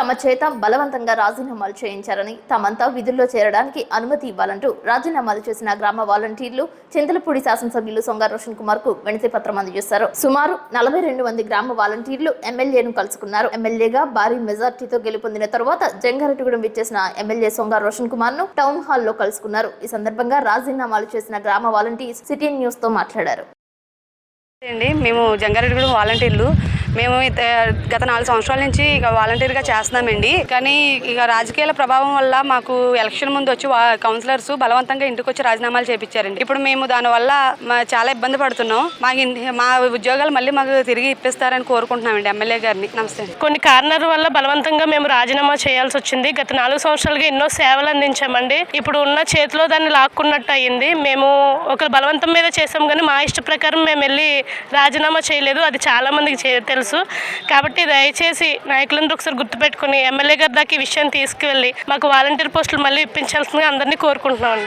తమ చేత బలవంతంగా రాజీనామాలు చేయించారని తామంతా విధుల్లో చేరడానికి అనుమతి ఇవ్వాలంటూ రాజీనామాలు చేసిన గ్రామ వాలంటీర్లు చింతలపూడి శాసనసభ్యులు సొంగ రోషన్ కుమార్కు వినతి పత్రం అందజేశారు. సుమారు నలభై రెండు మంది గ్రామ వాలంటీర్లు ఎమ్మెల్యేను కలుసుకున్నారు. ఎమ్మెల్యేగా భారీ మెజార్టీతో గెలుపొందిన తరువాత జంగారెడ్డిగూడెం విచ్చేసిన ఎమ్మెల్యే సొంగ రోషన్ కుమార్ను టౌన్ హాల్లో కలుసుకున్నారు. ఈ సందర్భంగా రాజీనామాలు చేసిన గ్రామ వాలంటీర్స్ సిటీ న్యూస్తో మాట్లాడారు. అండి. మేము జంగారెడ్డిగూడెం వాలంటీర్లు. మేము గత నాలుగు సంవత్సరాల నుంచి ఇక వాలంటీర్గా చేస్తున్నామండి. కానీ ఇక రాజకీయాల ప్రభావం వల్ల మాకు ఎలక్షన్ ముందు వచ్చి వా- కౌన్సిలర్స్ బలవంతంగా ఇంటికి వచ్చి రాజీనామాలు చేపించారండి ఇప్పుడు మేము దానివల్ల మా చాలా ఇబ్బంది పడుతున్నాం. మా మా ఉద్యోగాలు మళ్ళీ మాకు తిరిగి ఇప్పిస్తారని కోరుకుంటున్నామండి ఎమ్మెల్యే గారిని. నమస్తే కొన్ని కారణాల వల్ల బలవంతంగా మేము రాజీనామా చేయాల్సి వచ్చింది. గత నాలుగు సంవత్సరాలుగా ఎన్నో సేవలు అందించామండి. ఇప్పుడు ఉన్న చేతిలో దాన్ని లాక్కున్నట్టు అయింది. మేము ఒక బలవంతం మీద చేసాం కానీ మా ఇష్ట ప్రకారం మేము వెళ్ళి రాజీనామా చేయలేదు అది చాలా మందికి చే- తెలుసు. కాబట్టి దయచేసి నాయకులందరూ ఒకసారి గుర్తుపెట్టుకుని ఎమ్మెల్యే గారి దాకా ఈ విషయాన్ని తీసుకువెళ్ళి మాకు వాలంటీర్ పోస్టులు మళ్ళీ ఇప్పించాల్సిందిగా అందరినీ కోరుకుంటున్నామండి.